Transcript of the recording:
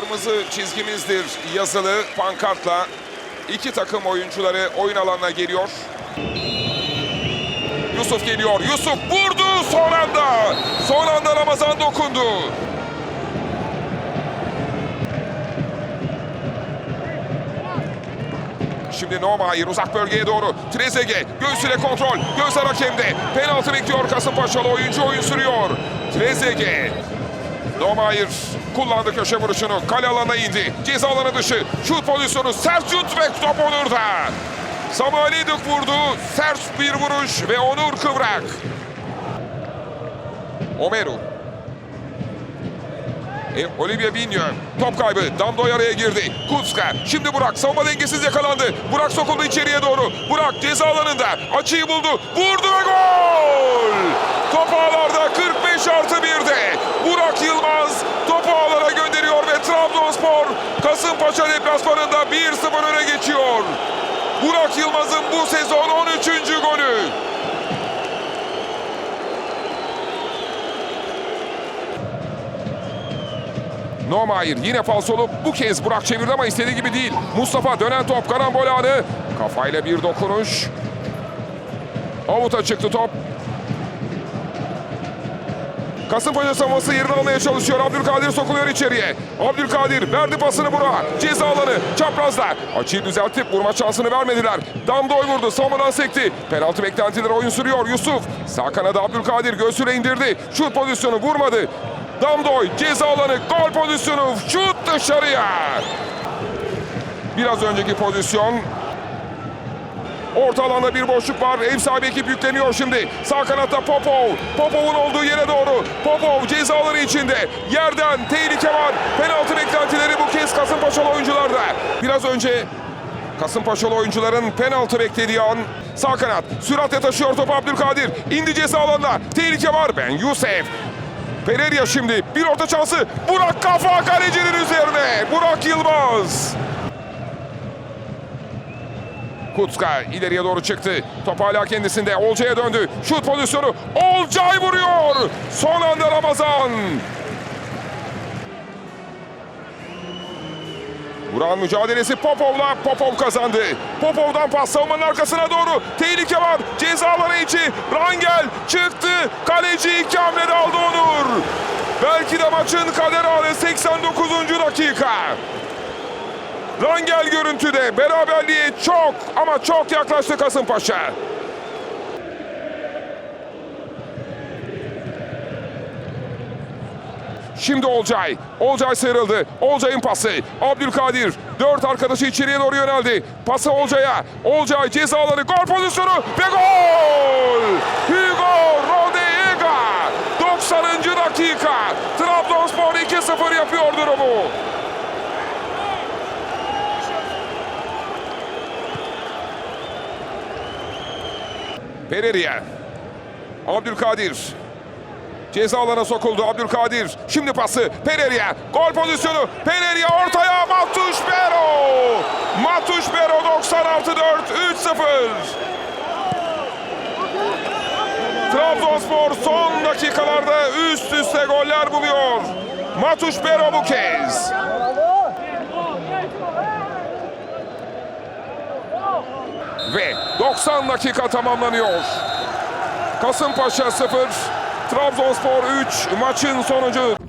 kırmızı çizgimizdir yazılı pankartla iki takım oyuncuları oyun alanına geliyor. Yusuf geliyor. Yusuf vurdu son anda. Son anda Ramazan dokundu. Şimdi Nomayer uzak bölgeye doğru. Trezeguet göğsüyle kontrol. Gözler hakemde. Penaltı bekliyor Kasımpaşalı oyuncu oyun sürüyor. Trezeguet. Nomayer kullandı köşe vuruşunu. Kale alanına indi. Ceza alanı dışı. Şut pozisyonu. Sert şut ve top Onur'da. Samuel Eduk vurdu. Sert bir vuruş ve Onur Kıvrak. Omeru. E, Olivia Vinho. Top kaybı. Damdoy araya girdi. Kutska. Şimdi Burak. Savunma dengesiz yakalandı. Burak sokuldu içeriye doğru. Burak ceza alanında. Açıyı buldu. Vurdu ve gol! Top ağlarda 45 artı 1'de. Burak Yılmaz topu ağlara gönderiyor ve Trabzonspor Kasımpaşa deplasmanında 1-0 öne geçiyor. Burak Yılmaz'ın bu sezon 13. golü. Nomayer yine falsolu bu kez Burak çevirdi ama istediği gibi değil. Mustafa dönen top karambol anı. Kafayla bir dokunuş. Avuta çıktı top. Kasımpaşa savunması yerini almaya çalışıyor. Abdülkadir sokuluyor içeriye. Abdülkadir verdi pasını Burak'a. Ceza alanı çaprazda. Açıyı düzeltip vurma şansını vermediler. Damdoy vurdu. Savunmadan sekti. Penaltı beklentileri oyun sürüyor. Yusuf. Sağ kanada Abdülkadir göğsüyle indirdi. Şut pozisyonu vurmadı. Damdoy ceza alanı gol pozisyonu. Şut dışarıya. Biraz önceki pozisyon Orta alanda bir boşluk var. Ev sahibi ekip yükleniyor şimdi. Sağ kanatta Popov. Popov'un olduğu yere doğru. Popov ceza alanı içinde. Yerden tehlike var. Penaltı beklentileri bu kez Kasımpaşalı oyuncularda. Biraz önce Kasımpaşalı oyuncuların penaltı beklediği an sağ kanat. Süratle taşıyor topu Abdülkadir. İndi ceza alanına. Tehlike var. Ben Yusuf. Pereira şimdi. Bir orta şansı. Burak kafa kalecinin üzerine. Burak Yılmaz. Kutska ileriye doğru çıktı. Top hala kendisinde. Olcay'a döndü. Şut pozisyonu. Olcay vuruyor. Son anda Ramazan. Burak'ın mücadelesi Popov'la Popov kazandı. Popov'dan pas savunmanın arkasına doğru. Tehlike var. Ceza alanı içi. Rangel çıktı. Kaleci iki hamlede aldı Onur. Belki de maçın kader anı 89. dakika. Rangel görüntüde beraberliğe çok ama çok yaklaştı Kasımpaşa. Şimdi Olcay. Olcay sıyrıldı. Olcay'ın pası. Abdülkadir. Dört arkadaşı içeriye doğru yöneldi. Pası Olcay'a. Olcay cezaları. Gol pozisyonu ve gol! Hugo Rodega. 90. dakika. Trabzonspor 2-0 yapıyor durumu. Pereira. Abdülkadir. Ceza alana sokuldu Abdülkadir. Şimdi pası Pereira. Gol pozisyonu. Pereira ortaya Matuş Bero. Matuş Bero 96-4 3-0. Trabzonspor son dakikalarda üst üste goller buluyor. Matuş Bero bu kez. Ve 90 dakika tamamlanıyor. Kasımpaşa 0, Trabzonspor 3 maçın sonucu.